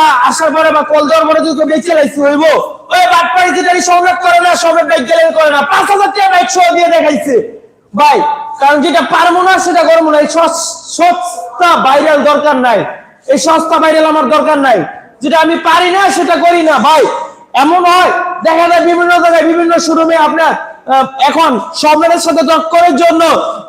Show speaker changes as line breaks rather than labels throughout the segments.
আসার পরে বা কল দেওয়ার পরে কেউ বেঁচে লাইছি হইব? ওই করে না গ্যালারি করে না। পাঁচ হাজার টাকা বাইক দিয়ে দেখাইছে। ভাই, কারণ যেটা পারব না, সেটা করব না। এই সস- সস্তা ভাইরাল দরকার নাই। এই সস্তা ভাইরাল আমার দরকার নাই। যেটা আমি পারি না, সেটা করি না। ভাই, এমন হয়, দেখা যায় বিভিন্ন জায়গায় বিভিন্ন শোরুমে আপনার এখন সম্রাটের সাথে টক্করের জন্য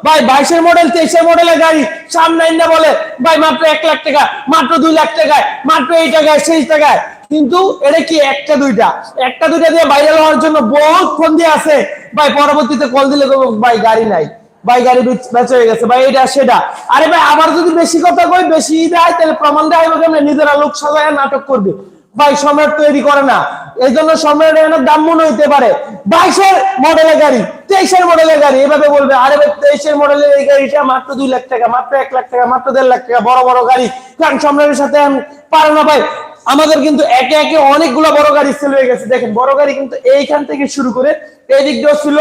ভাই বাইশের মডেল তেইশের মডেলের গাড়ি সামনে এনে বলে, ভাই মাত্র এক লাখ টাকা, মাত্র দুই লাখ টাকায়, মাত্র এই টাকায়, সেই টাকায়। কিন্তু এটা কি একটা দুইটা? একটা দুইটা দিয়ে ভাইরাল হওয়ার জন্য বহুত ফোন দিয়ে আছে। ভাই পরবর্তীতে কল দিলে ভাই গাড়ি নাই। ভাই গাড়ি বেচ- হয়ে গেছে। ভাই এটা সেটা। আরে ভাই, আবার যদি বেশি কথা কই, বেশি দেয়, তাহলে প্রমাণ দেয় নিজেরা লোক সাজায় নাটক করবে। ভাই সম্রাট তৈরি করে না। এই জন্য সম্রাট এখানে দাম হইতে পারে। বাইশের মডেলের গাড়ি, তেইশের মডেলের গাড়ি, এভাবে বলবে, আরে ভাই, তেইশের মডেলের এই গাড়িটা মাত্র দুই লাখ টাকা, মাত্র এক লাখ টাকা, মাত্র দেড় লাখ টাকা, বড় বড় গাড়ি। কারণ সম্রাটের সাথে পারে না ভাই। আমাদের কিন্তু একে একে অনেকগুলো বড় গাড়ি সেল হয়ে গেছে। দেখেন, বড় গাড়ি কিন্তু এইখান থেকে শুরু করে এই দিক দিয়েও ছিল,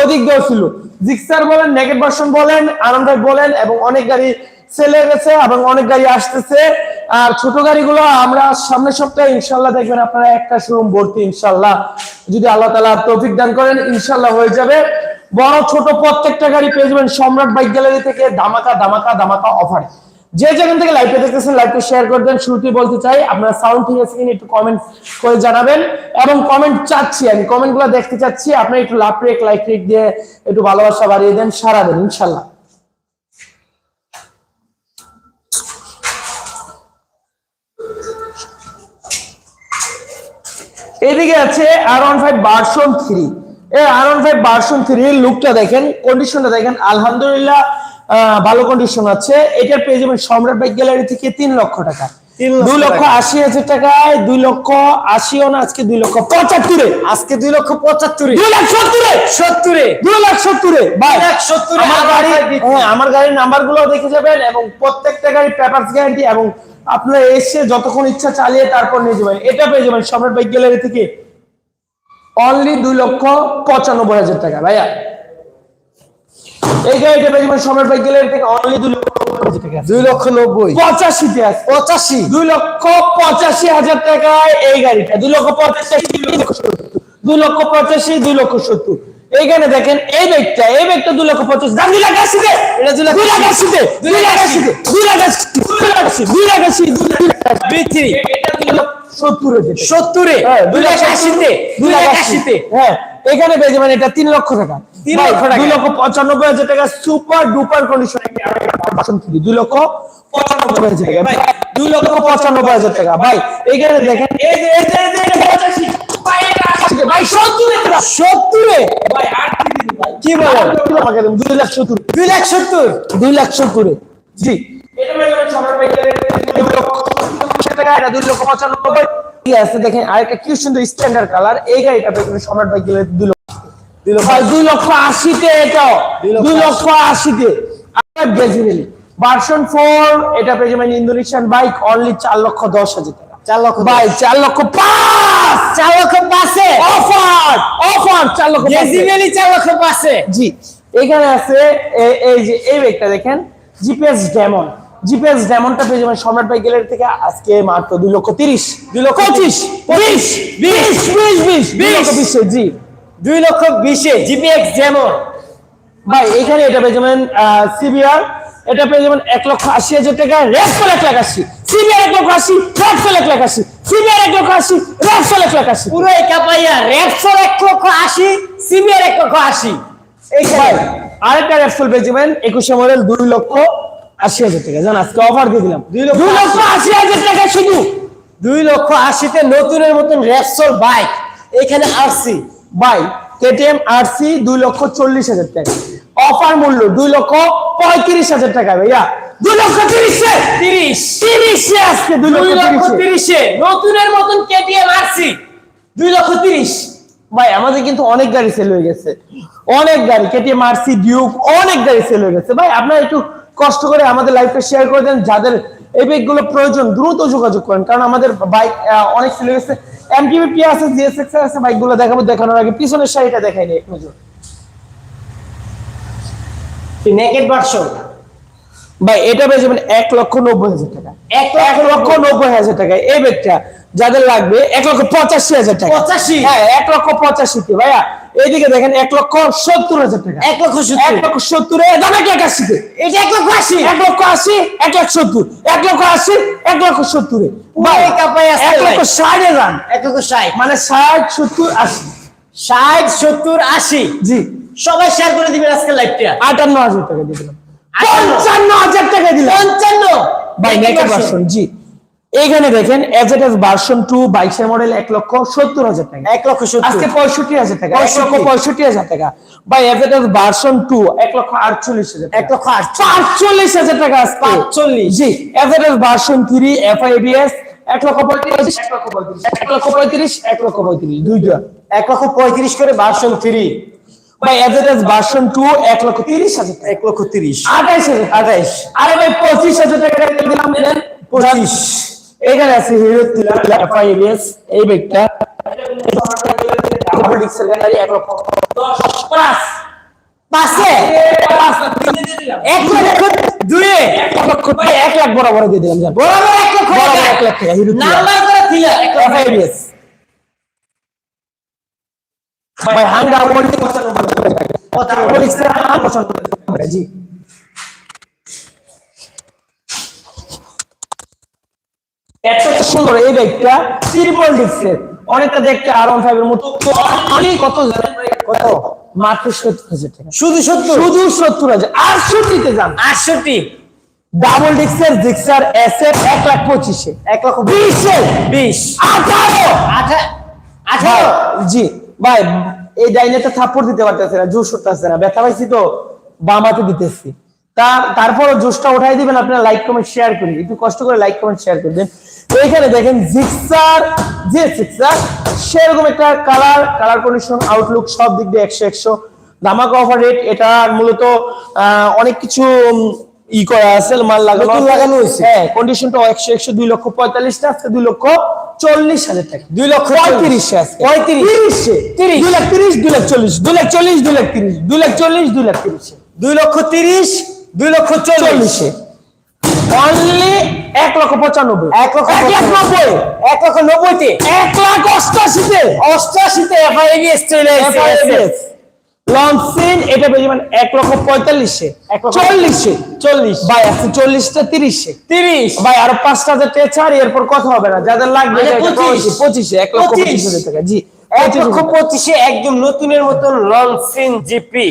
ওদিক দিয়েও ছিল। জিক্সার বলেন নেগেট ভার্সন বলেন আনন্দ বলেন, এবং অনেক গাড়ি সেল হয়ে গেছে এবং অনেক গাড়ি আসতেছে। আর ছোট গাড়িগুলো আমরা সামনের সপ্তাহে ইনশাল্লাহ দেখবেন আপনারা একটা শোরুম ভর্তি ইনশাল্লাহ যদি আল্লাহ তালা তৌফিক দান করেন ইনশাল্লাহ হয়ে যাবে। বড় ছোট প্রত্যেকটা গাড়ি পেয়ে যাবেন সম্রাট বাইক গ্যালারি থেকে ধামাকা ধামাকা ধামাকা অফার যে যেখান থেকে লাইভে দেখতেছেন লাইভটা শেয়ার করে দেন। শুরুতেই বলতে চাই, আপনার সাউন্ড ঠিক আছে কিনা একটু কমেন্ট করে জানাবেন। এবং কমেন্ট চাচ্ছি, আমি কমেন্ট দেখতে চাচ্ছি। আপনি একটু লাভ রেক লাইক রেক দিয়ে একটু ভালোবাসা বাড়িয়ে দেন সারা দেন ইনশাল্লাহ এদিকে আছে আর ওয়ান ফাইভ ভার্সন থ্রি এই আর ওয়ান ফাইভ ভার্সন থ্রি লুকটা দেখেন কন্ডিশনটা দেখেন আলহামদুলিল্লাহ ভালো কন্ডিশন আছে। এটার পেয়ে যাবেন সম্রাট বাইক গ্যালারি থেকে তিন লক্ষ টাকা। দুই লক্ষ আশি হাজার টাকায় দুই লক্ষ আশিও না আজকে দুই লক্ষ পঁচাত্তরে।
আজকে দুই লক্ষ পঁচাত্তরে।
দুই লাখ সত্তরে।
সত্তরে।
দুই লাখ সত্তরে। আমার গাড়ি। হ্যাঁ আমার গাড়ির নাম্বারগুলো দেখে যাবেন এবং প্রত্যেকটা গাড়ি পেপার গ্যারান্টি এবং আপনার এসে যতক্ষণ ইচ্ছা চালিয়ে তারপর নিয়ে যাবেন। এটা পেয়ে যাবেন সম্রাট বাইক গ্যালারি থেকে অনলি দুই লক্ষ পঁচানব্বই হাজার টাকা ভাইয়া। এই গাড়িটা পেয়ে যাবেন সম্রাট বাইক গ্যালারি থেকে অনলি দুই লক্ষ টাকা।
দুই লক্ষ নব্বই।
পঁচাশিতে আছে।
পঁচাশি।
দুই লক্ষ পঁচাশি হাজার টাকায় এই গাড়িটা। দুই লক্ষ পঁচাশি দুই লক্ষ সত্তর। দুই লক্ষ পঁচাশি দুই লক্ষ সত্তর। এইখানে দেখেন এই ব্যাগটা এই ব্যাগটা দুই লক্ষ পঁচাশি দাম দুই লাখ আশিতে
দুই লাখ
লাখ আশিতে দুই লাখ আশিতে দুই লাখ আশি দুই লাখ আশি দুই লাখ আশি দুই লাখ আশি
বিক্রি
এটা দুই লাখ সত্তরে হ্যাঁ,
দুই লাখ আশিতে দুই লাখ আশিতে
হ্যাঁ এখানে পেয়ে যাবেন এটা তিন লক্ষ টাকা
তিন লক্ষ টাকা।
দুই লক্ষ পঁচানব্বই হাজার টাকা সুপার ডুপার কন্ডিশন দুই লক্ষ পঁচানব্বই হাজার টাকা ভাই দুই লক্ষ পঁচানব্বই হাজার টাকা ভাই এখানে দেখেন এই যে এটা ভাই এটা সত্তরে? কি দুই লাখ সত্তর।
দুই লাখ সত্তর?
দুই লাখ সত্তরে। জি। এটা দুই লক্ষ এটা পঁচানব্বই। ঠিক আছে? দেখেন আরেকটা কি সুন্দর স্ট্যান্ডার্ড কালার এই গাড়িটা পেয়ে সম্রাট বাইকের দুই লক্ষ
দুই লক্ষ
দুই লক্ষ আশিতে এটাও।
দুই লক্ষ
আশিতে। বেজিবেলি ভার্সন ফোর এটা পেয়ে যাবেন ইন্দোনেশিয়ান বাইক অনলি চার লক্ষ দশ হাজার টাকা।
চার লক্ষ
ভাই চার লক্ষ পাঁচ
চার লক্ষ পাঁচে
অফার অফার চার লক্ষ পাঁচে।
চার লক্ষ পাঁচে
জি। এখানে আছে এই যে এই ব্যাগটা দেখেন। জিপিএস ডেমন জিপিএস ডেমনটা পেয়ে যাবেন সম্রাট বাইক গ্যালারি থেকে আজকে মাত্র দুই লক্ষ তিরিশ। দুই লক্ষ পঁচিশ। বিশ। বিশ। বিশ বিশ দুই লক্ষ বিশে জি।
দুই লক্ষ বিশে জিপিএক্স যেমন
ভাই এখানে এটা পেয়ে যাবেন সিবিআর এটা পেয়ে যাবেন এক লক্ষ আশি হাজার টাকা। রেফসল এক লাখ আশি। সিবিআর এক লক্ষ আশি। রেফসল এক লাখ আশি। সিবিআর এক লক্ষ আশি রেফসল এক লাখ আশি।
পুরো কাপাইয়া র্যাপসর এক লক্ষ আশি সিবিআর এক লক্ষ আশি।
ভাই আরেকটা রেফসল পেয়ে যাবেন একুশে মডেল দুই লক্ষ আশি হাজার টাকা। জান আজকে অফার দিয়ে দিলাম।
দুই লক্ষ
লক্ষ আশি। হাজার টাকা শুধু।
দুই লক্ষ আশিতে নতুনের মতন র্যাপসর বাইক এখানে আসছি
ভাই কেটিএম আরসি দুই লক্ষ চল্লিশ হাজার টাকা। অফার মূল্য দুই লক্ষ পঁয়ত্রিশ হাজার টাকা ভাইয়া। দুই লক্ষ তিরিশে।
তিরিশ।
তিরিশে আজকে দুই লক্ষ তিরিশে।
তিরিশে। নতুনের মতন কেটিএম আসছি দুই লক্ষ তিরিশ।
ভাই আমাদের কিন্তু অনেক গাড়ি সেল হয়ে গেছে। অনেক গাড়ি কেটিএম আরসি ডিউক অনেক গাড়ি সেল হয়ে গেছে। ভাই আপনারা একটু কষ্ট করে আমাদের শেয়ার করে দেন। যাদের এই বাইকগুলো প্রয়োজন দ্রুত যোগাযোগ করেন। কারণ আমাদের বাইক অনেক সেল হয়ে গেছে। এমটিভি পি আছে জিএসএক্স আছে বাইকগুলো দেখাবো। দেখানোর আগে পিছনের শাড়িটা দেখাইনি এক নজর
ভার্সন
ভাই এটা পেয়ে যাবেন এক লক্ষ নব্বই হাজার টাকা
এক
লক্ষ নব্বই হাজার টাকা এই ব্যাগটা যাদের লাগবে এক লক্ষ পঁচাশি হাজার টাকা
পঁচাশি?
হ্যাঁ এক লক্ষ পঁচাশিতে ভাইয়া এইদিকে দেখেন এক লক্ষ সত্তর হাজার টাকা
এক লক্ষ
এক লক্ষ সত্তর দাম এক লাখ আশিতে
এটা এক লক্ষ আশি
এক লক্ষ আশি এক লাখ সত্তর এক লক্ষ আশি এক লক্ষ সত্তরে এক লক্ষ ষাট রান
এক লক্ষ ষাট
মানে ষাট সত্তর আশি
ষাট সত্তর আশি
জি
সবাই শেয়ার করে দিবেন আজকে লাইভটা
আটান্ন হাজার টাকা দিয়ে দিলাম? পঞ্চান্ন হাজার টাকা দিলাম
পঞ্চান্ন
বাই নেকেড ভার্সন জি এইখানে দেখেন এজ এট এস ভার্সন টু বাইশের মডেল এক লক্ষ সত্তর হাজার টাকা
এক লক্ষ
আজকে পঁয়ষট্টি হাজার টাকা এক লক্ষ পঁয়ষট্টি হাজার টাকা বাই এজ এট এস ভার্সন টু এক লক্ষ আটচল্লিশ হাজার
এক লক্ষ আট
আটচল্লিশ হাজার টাকা আজকে। জি এজ এট S version three F I B S এক লক্ষ পঁয়ত্রিশ এক লক্ষ পঁয়ত্রিশ এক লক্ষ পঁয়ত্রিশ এক লক্ষ পঁয়ত্রিশ দুইটা
এক লক্ষ পঁয়ত্রিশ করে ভার্সন থ্রি
বাই এজ ভার্সন টু এক লক্ষ তিরিশ হাজার টাকা।
এক লক্ষ তিরিশ।
আঠাইশ হাজার আঠাইশ। আরে ভাই পঁচিশ হাজার টাকা দিলাম দেন। পঁচিশ। এখানে আছে হিরো এফআইএস এই ব্যাগটা এক লক্ষ পাঁচ।
পাশে এক লক্ষ দুয়ে?
এক লক্ষ ভাই, এক লাখ বরাবর দিয়ে দিলাম
বরাবর এক লক্ষ।
এক লাখ টাকা হিরো
নাম্বার করে দিলা এক লক্ষ টাকা।
এফআইএস ভাই হাঙ্গা বডি জি। এত সুন্দর এই ব্যাগটা ট্রিপল ডিস্কের অনেকটা দেখতে আর ওয়ান মতো। অনেক কত কত? মাত্র সত্তর হাজার টাকা।
শুধু সত্তর?
শুধু সত্তর হাজার। আটষট্টিতে যান।
আটষট্টি?
ডাবল ডিস্কের জিক্সার এস এক লাখ পঁচিশে।
এক লক্ষ
বিশে?
বিশ।
আঠারো?
আঠা আঠারো?
জি। ভাই এই ডাইনেতে থাপ্পড় দিতে পারতেছে না জোশ উঠতেছে না ব্যথা পাইছি তো বামাতে দিতেছি। তার তারপরও জোশটা উঠাই দিবেন আপনারা লাইক কমেন্ট শেয়ার করি একটু কষ্ট করে লাইক কমেন্ট শেয়ার করবেন এইখানে দেখেন জিক্সার যে জিক্সার সেরকম একটা কালার কালার কন্ডিশন আউটলুক সব দিক দিয়ে একশো একশো। ধামাকা অফার রেট এটা মূলত আহ, অনেক কিছু ই করা আছে মাল লাগানো
লাগানো হয়েছে।
হ্যাঁ কন্ডিশনটা একশো একশো দুই লক্ষ পঁয়তাল্লিশটা আজকে দুই লক্ষ চল্লিশ হাজার টাকা।
দুই লক্ষ
পঁয়ত্রিশে আছে
পঁয়ত্রিশ।
তিরিশে। দুই লাখ তিরিশ দুই লাখ চল্লিশ। দুই লাখ চল্লিশ দুই লাখ তিরিশ। দুই লাখ চল্লিশ দুই লাখ তিরিশে।
দুই লক্ষ তিরিশ দুই লক্ষ চল্লিশে।
অনলি এক লক্ষ পঁচানব্বই।
এক লক্ষ
নব্বই।
এক লক্ষ নব্বইতে।
এক লাখ অষ্টাশিতে।
অষ্টাশিতে এসেছে
লঞ্চিন এটা পেয়ে যাবেন এক লক্ষ পঁয়তাল্লিশে। চল্লিশে।
চল্লিশ।
ভাই আছে চল্লিশটা তিরিশে।
তিরিশ।
ভাই আরও পাঁচটা হাজার টাকা ছাড় এরপর কথা হবে না। যাদের লাগবে
মানে পঁচিশে।
এক লক্ষ
পঁচিশ।
পঁচিশ হাজার টাকা জি
এক লক্ষ পঁচিশে একদম নতুনের মতন লঞ্চিন জিপি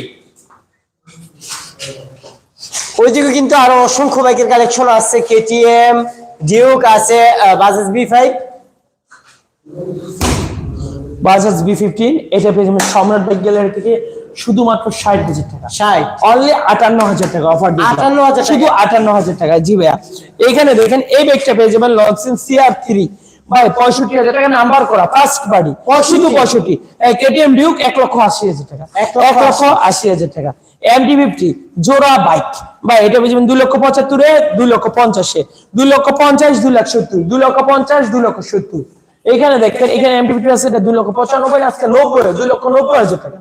ওইদিকে কিন্তু আরও অসংখ্য বাইকের কালেকশন আছে। কেটিএম ডিউক আছে Bajaj B five
Bajaj B fifteen এটা পেয়ে যাবেন সম্রাট বাইক গ্যালারি থেকে। শুধুমাত্র ষাট হাজার টাকা।
ষাট?
অনলি আটান্ন হাজার টাকা অফার
আটান্ন হাজার
শুধু আটান্ন হাজার টাকা। জি ভাইয়া। এখানে দেখেন এই ব্যাগটা পেয়ে যাবেন লক্সিন সিআর থ্রি ভাই পঁয়ষট্টি হাজার টাকা নাম্বার করা ফার্স্ট বাড়ি শুধু পঁয়ষট্টি। কেটিএম ডিউক এক লক্ষ আশি হাজার টাকা।
এক লক্ষ
আশি। হাজার টাকা। এমটি ফিফটি জোড়া বাইক ভাই এটা যাবেন দুই লক্ষ পঁচাত্তরে দুই লক্ষ পঞ্চাশে দুই লক্ষ পঞ্চাশ দুই লাখ সত্তর। দুই লক্ষ পঞ্চাশ দুই লক্ষ সত্তর। এইখানে দেখেন এখানে এমটি ফিফটি আছে এটা দুই লক্ষ পঁচানব্বই আজকে নব্বই দুই লক্ষ নব্বই হাজার টাকা।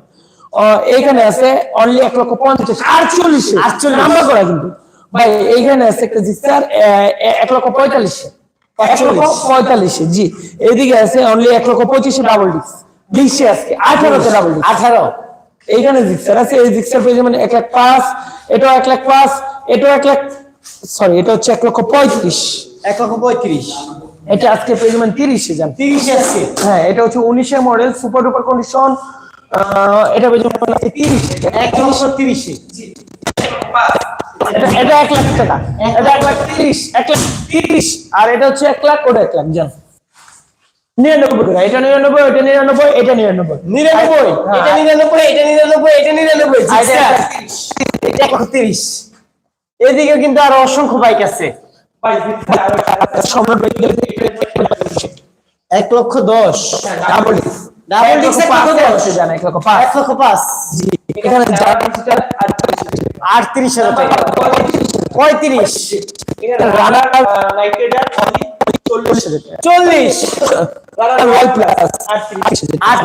এইখানে আছে অনলি এক লক্ষ পঞ্চাশ আটচল্লিশ।
আটচল্লিশ।
নাম্বার করা কিন্তু। ভাই এইখানে আছে একটা জিক্সার এক লক্ষ পঁয়তাল্লিশে। এক লক্ষ পঁয়তাল্লিশে। জি। এইদিকে আছে অনলি এক লক্ষ পঁচিশে ডাবল ডিস্ক বিশে আজকে আঠারোতে ডাবল ডিস্ক
আঠারো।
এইখানে জিক্সার আছে এই জিক্সার পেয়ে যাবেন এক লাখ পাঁচ এটাও এক লাখ পাঁচ এটাও এক লাখ সরি এটা হচ্ছে এক লক্ষ পঁয়ত্রিশ।
এক লক্ষ পঁয়ত্রিশ।
এটা আজকে পেয়ে যাবেন তিরিশে যান
তিরিশে আছে।
হ্যাঁ এটা হচ্ছে উনিশে মডেল সুপার ডুপার কন্ডিশন এটা আজকে
এক লক্ষ তিরিশে।
এটা এক লাখ টাকা। এটা এক লাখ তিরিশ এক লাখ তিরিশ আর এটা হচ্ছে এক লাখ ওটা এক লাখ যান নিরানব্বই টাকা এটা নিরানব্বই এটা নিরানব্বই এটা নিরানব্বই।
নিরানব্বই
হ্যাঁ।
এটা নিরানব্বই এটা নিরানব্বই এটা নিরানব্বই
এটা এক।
লক্ষ তিরিশ। এদিকে কিন্তু আরও অসংখ্য বাইক আছে। এক লক্ষ দশ।
ডাবল
disc এর কত দাম?
জানা এক লক্ষ পাঁচ।
এক লক্ষ পাঁচ।
জি এখানে runner only plus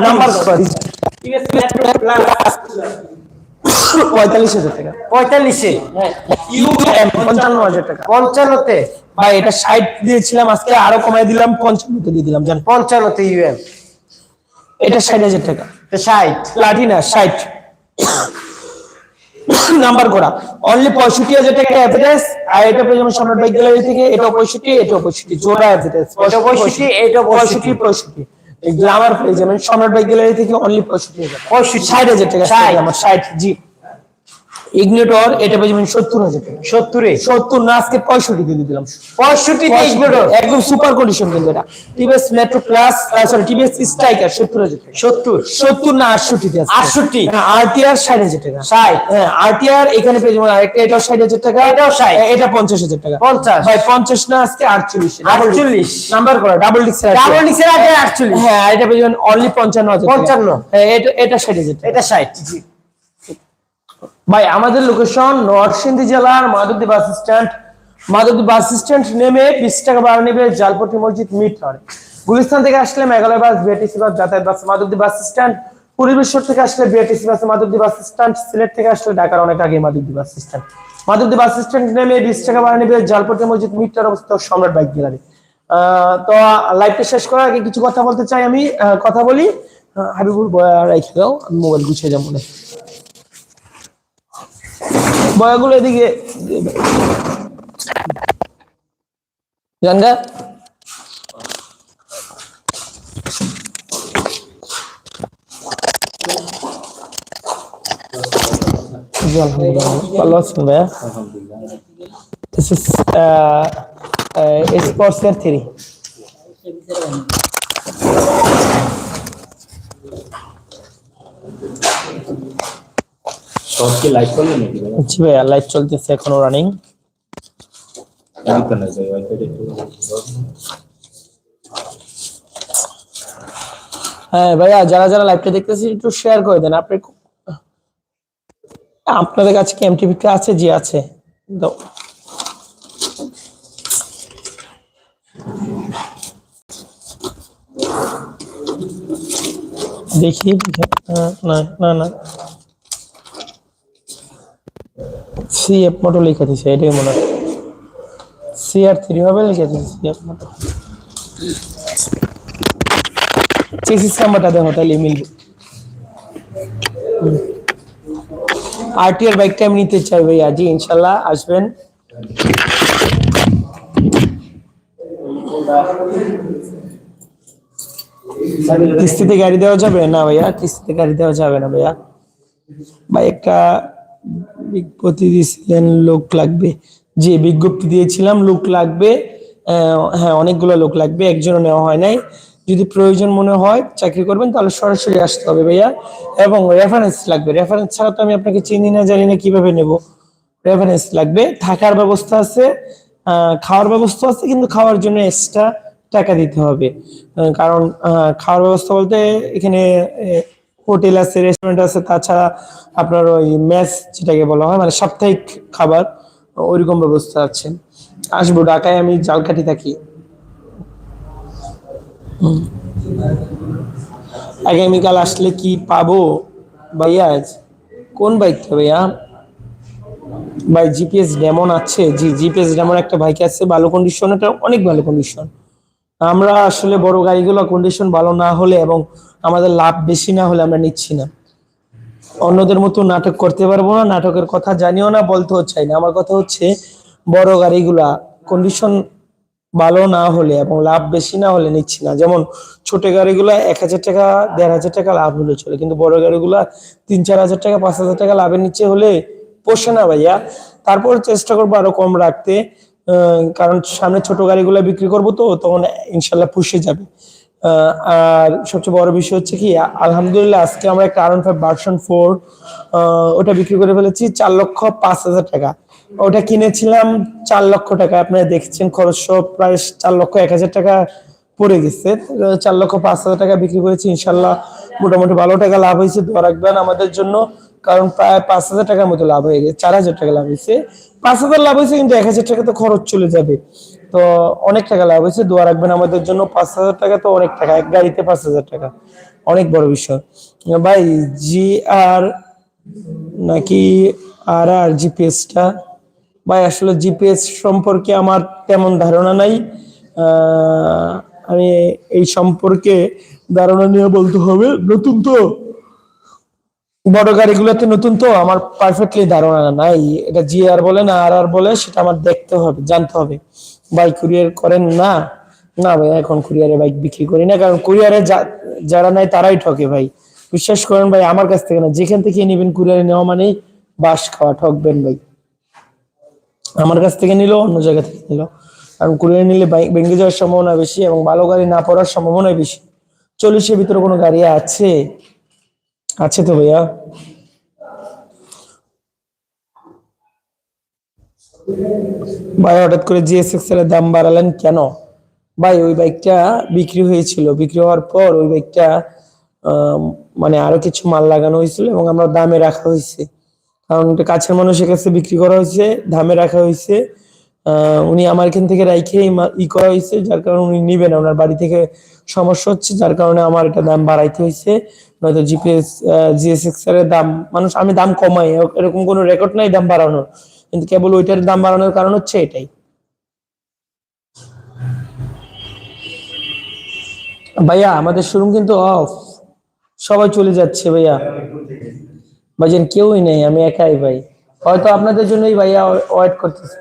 number sorry পঁয়তাল্লিশ হাজার টাকা।
পঁয়তাল্লিশে।
ইউএম পঞ্চান্ন হাজার টাকা।
পঞ্চান্নতে।
ভাই এটা ষাট দিয়েছিলাম আজকে আরও কমাই দিলাম পঞ্চান্নতে দিয়ে দিলাম জান
পঞ্চান্নতে ইউএম
এটা ষাট হাজার টাকা।
ষাট।
প্লাটিনা ষাট। নাম্বার করা অনলি পঁয়ষট্টি হাজার টাকা অ্যাভারেজ আর এটা পেয়ে যাবেন সম্রাট বাইক গ্যালারি থেকে এটা পঁয়ষট্টি এটা পঁয়ষট্টি জোড়া অ্যাভারেজ
এটা 65, এটা
পঁয়ষট্টি। পঁয়ষট্টি গ্লামার পেয়ে যাবেন সম্রাট বাইক গ্যালারি থেকে অনলি পঁয়ষট্টি হাজার
পঁয়ষট্টি।
ষাট হাজার টাকা
60
আমার ষাট জি। ইগনিটর এটা পেয়ে যাবেন সত্তর হাজার টাকা।
সত্তরে?
সত্তর না আজকে পঁয়ষট্টি দিয়ে দিলাম।
পঁয়ষট্টিতে ইগনোটর
একদম সুপার কন্ডিশন কিন্তু এটা। TVS Metro plus sorry TVS Striker সত্তর হাজার টাকা।
সত্তর?
সত্তর না আটষট্টি?
আটষট্টি।
আরটিআর ষাট হাজার টাকা।
ষাট?
হ্যাঁ আরটিআর এখানে পেয়ে যাবেন আরেকটা এটাও ষাট হাজার টাকা।
এটাও 60
এ- এটা পঞ্চাশ হাজার টাকা।
পঞ্চাশ।
ভাই পঞ্চাশ না আজকে আটচল্লিশ।
48
নাম্বার করা ডাবল ডিক্স
ডাবল আগে আটচল্লিশ?
হ্যাঁ এটা পেয়ে যাবেন অনলি পঞ্চান্ন হাজার।
55
হ্যাঁ, এটা এটা ষাট হাজার
এটা ষাট
ভাই, আমাদের লোকেশন নরসিংদী জেলার Madhabdi bus stand Madhabdi bus stand নেমে বিশ টাকা ভাড়া নেবে জালপট্টি মসজিদ মিট হরে গুলিস্তান থেকে আসলে মেঘালয় বাস বিআরটিসি বাস যাতায়াত বাস মাধবদী বাস স্ট্যান্ড পরিবেশ্বর থেকে আসলে BRTC bus Madhabdi bus stand Sylhet থেকে আসলে ঢাকার অনেক আগে Madhabdi bus stand Madhabdi bus stand নেমে বিশ টাকা ভাড়া নেবে জালপট্টি মসজিদ মিটার অবস্থিত সম্রাট বাইক গ্যালারি তো লাইভটা শেষ করার আগে কিছু কথা বলতে চাই আমি। কথা বলি। হাবিবুর রেখে দাও। আমি মোবাইল গুছিয়ে যাব। না বয়াগুলো এদিকে জানগা? ভালো আছেন ভাইয়া? This is sports three
short কি লাইভ করলেন নাকি?
জি ভাইয়া লাইভ চলতেছে এখনও রানিং
এদিক যাই ওয়াইফাই একটু
হ্যাঁ ভাইয়া যারা যারা লাইভটা দেখতেছি একটু শেয়ার করে দেন। আপনি আপনাদের কাছে কি এমটিভি আছে? জি আছে। দাও। দেখি না না না। সি এফ মোটো লিখে দিছে, এটাই মনে হয়। সি আর থ্রি হবে লিখে দিছে সি এফ মোটো চেসিস নাম্বারটা দেখো, তাহলে মিলবে। আরটিআর বাইকটা আমি নিতে চাই ভাইয়া, জি, ইনশাল্লাহ আসবেন। কিস্তিতে গাড়ি দেওয়া যাবে না ভাইয়া? কিস্তিতে গাড়ি দেওয়া যাবে না ভাইয়া? ভাই, একটা বিজ্ঞপ্তি দিয়েছিলেন, লোক লাগবে। যে বিজ্ঞপ্তি দিয়েছিলাম, লোক লাগবে হ্যাঁ অনেকগুলো লোক লাগবে, একজনও নেওয়া হয় নাই। যদি প্রয়োজন মনে হয়, চাকরি করবেন, তাহলে সরাসরি আসতে হবে ভাইয়া। এবং রেফারেন্স লাগবে। রেফারেন্স ছাড়া তো আমি আপনাকে চিনি না, জানি না কীভাবে নেব। রেফারেন্স লাগবে। থাকার ব্যবস্থা আছে খাওয়ার ব্যবস্থা আছে, কিন্তু খাওয়ার জন্য এক্সট্রা টাকা দিতে হবে। কারণ খাওয়ার ব্যবস্থা বলতে এখানে হোটেল আছে রেস্টুরেন্ট আছে, তাছাড়া আপনার ওই মেস যেটাকে বলা হয় মানে সাপ্তাহিক খাবার, ওইরকম ব্যবস্থা আছে। আসব, ঢাকায় আমি জালকাঠি থাকি। আগামীকাল আসলে কি পাবো? ভাইয়া কোন বাইকটা ভাইয়া? ভাই জিপিএস ডেমন আছে। জি জিপিএস ডেমন একটা বাইক আছে, ভালো কন্ডিশন এটা অনেক ভালো কন্ডিশন আমরা আসলে বড় গাড়িগুলো কন্ডিশন ভালো না হলে এবং আমাদের লাভ বেশি না হলে আমরা নিচ্ছি না। অন্যদের মতো নাটক করতে পারব না, নাটকের কথা জানিও না, বলতেও চাই না। আমার কথা হচ্ছে, বড় গাড়িগুলা কন্ডিশন ভালো না হলে এবং লাভ বেশি না হলে নিচ্ছি না। যেমন ছোট গাড়িগুলা এক হাজার টাকা, দেড় হাজার টাকা লাভ হলে চলে, কিন্তু বড় গাড়িগুলা তিন, চার হাজার টাকা, পাঁচ হাজার টাকা লাভের নিচে হলে পোষে না ভাইয়া। তারপর চেষ্টা করব আরও কম রাখতে কারণ সামনে ছোট গাড়িগুলো বিক্রি করব তো, তখন ইনশাল্লাহ পুষে যাবে। আর সবচেয়ে বড় বিষয় হচ্ছে কি, আলহামদুলিল্লাহ আজকে আমরা একটা ফাইভ ভার্সন ফোর ওটা বিক্রি করে ফেলেছি চার লক্ষ পাঁচ হাজার টাকা। ওটা কিনেছিলাম চার লক্ষ টাকা, আপনারা দেখছেন খরচ প্রায় চার লক্ষ এক হাজার টাকা পড়ে গেছে। চার লক্ষ পাঁচ হাজার টাকা বিক্রি করেছি, ইনশাল্লাহ মোটামুটি ভালো টাকা লাভ হয়েছে, দোয়া রাখবেন আমাদের জন্য। কারণ প্রায় পাঁচ হাজার টাকার মতো লাভ হয়ে গেছে, চার হাজার টাকা লাভ হয়েছে। পাঁচ হাজার লাভ হয়েছে কিন্তু এক হাজার টাকা তো খরচ চলে যাবে। তো অনেক টাকা লাভ হয়েছে, দোয়া রাখবেন আমাদের জন্য। পাঁচ হাজার টাকা তো অনেক টাকা, এক গাড়িতে পাঁচ হাজার টাকা। অনেক বড় বিষয়। ভাই জি আর নাকি আর আর জিপিএসটা? ভাই, আসলে জিপিএস সম্পর্কে আমার তেমন ধারণা নাই। আমি এই সম্পর্কে ধারণা নিয়ে বলতে হবে। নতুন তো? বড় গাড়িগুলোতে নতুন তো, আমার পারফেক্টলি ধারণা নাই। এটা জি আর বলে না আর আর বলে, সেটা আমার দেখতে হবে, জানতে হবে। বাইক কুরিয়ার করেন না? না ভাই, এখন কুরিয়ারে বাইক বিক্রি করি না, কারণ কুরিয়ারে যারা নাই তারাই ঠকে ভাই। বিশ্বাস করেন ভাই, আমার কাছ থেকে না, যেখান থেকে নেবেন কুরিয়ারে নেওয়া মানে বাস খাওয়া, ঠকবেন ভাই। আমার কাছ থেকে নিল, অন্য জায়গা থেকে নিল। কারণ কুরিয়ারে নিলে বাইক ভেঙে যাওয়ার সম্ভাবনা বেশি এবং ভালো গাড়ি না পড়ার সম্ভাবনা বেশি। চল্লিশের ভিতরে কোনো গাড়ি আছে? আছে তো ভাইয়া? ভাই, হঠাৎ করে জিএসএক্স এর দাম বাড়ালেন কেন? ভাই, ওই বাইকটা বিক্রি হয়েছিল। বিক্রি হওয়ার পর ওই বাইকটা মানে আরও কিছু মাল লাগানো হয়েছিল এবং আমরা দামে রাখা হয়েছে। কারণ কাছের মানুষের কাছে বিক্রি করা হয়েছে, দামে রাখা হয়েছে। উনি আমার এখান থেকে রাইখে ই করা হয়েছে, যার কারণে উনি নিবেন। ওনার বাড়ি থেকে সমস্যা হচ্ছে, যার কারণে আমার এটা দাম বাড়াইতে হয়েছে। নয়তো জিপিএস জিএসএক্স এর দাম, মানুষ আমি দাম কমাই এরকম কোনো রেকর্ড নাই দাম বাড়ানোর। কিন্তু কেবল ওইটার দাম বাড়ানোর কারণ হচ্ছে এটাই। ভাইয়া, আমাদের শোরুম কিন্তু অফ সবাই চলে যাচ্ছে ভাইয়া। ভাইজান, কেউই নেই, আমি একাই ভাই। হয়তো আপনাদের জন্যই ভাইয়া ওয়েট করতেছে।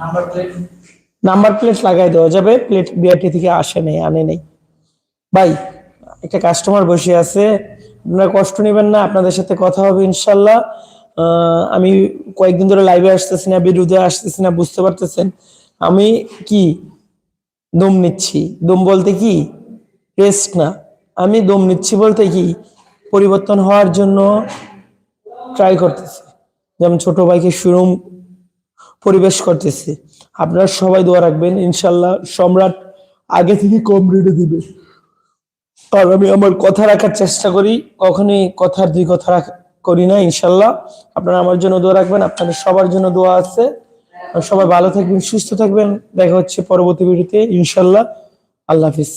নাম্বার প্লেট লাগাই দেওয়া যাবে। প্লেট বিআরটি থেকে আসে নেই, আনে নেই। ভাই, একটা কাস্টমার বসে আছে। আপনারা কষ্ট নেবেন না, আপনাদের সাথে কথা হবে ইনশাল্লাহ। আমি কয়েকদিন ধরে লাইভে আসতেছি না বিরুদ্ধে আসতেছি না, বুঝতে পারতেছেন। আমি কি? দম নিচ্ছি। দম বলতে কি? রেস্ট না। আমি দম নিচ্ছি বলতে কি? পরিবর্তন হওয়ার জন্য ট্রাই করতেছি। যেমন ছোট ভাইকে শোরুম পরিবেশ করতেছি। আপনারা সবাই দোয়া রাখবেন, ইনশাল্লাহ সম্রাট আগে থেকে কম রেটে দিবে। আর আমি আমার কথা রাখার চেষ্টা করি, কখনই কথার দুই কথা করি না, ইনশাল্লাহ। আপনারা আমার জন্য দোয়া রাখবেন, আপনাদের সবার জন্য দোয়া আছে। সবাই ভালো থাকবেন, সুস্থ থাকবেন। দেখা হচ্ছে পরবর্তী ভিডিওতে, ইনশাল্লাহ। আল্লাহ হাফিজ।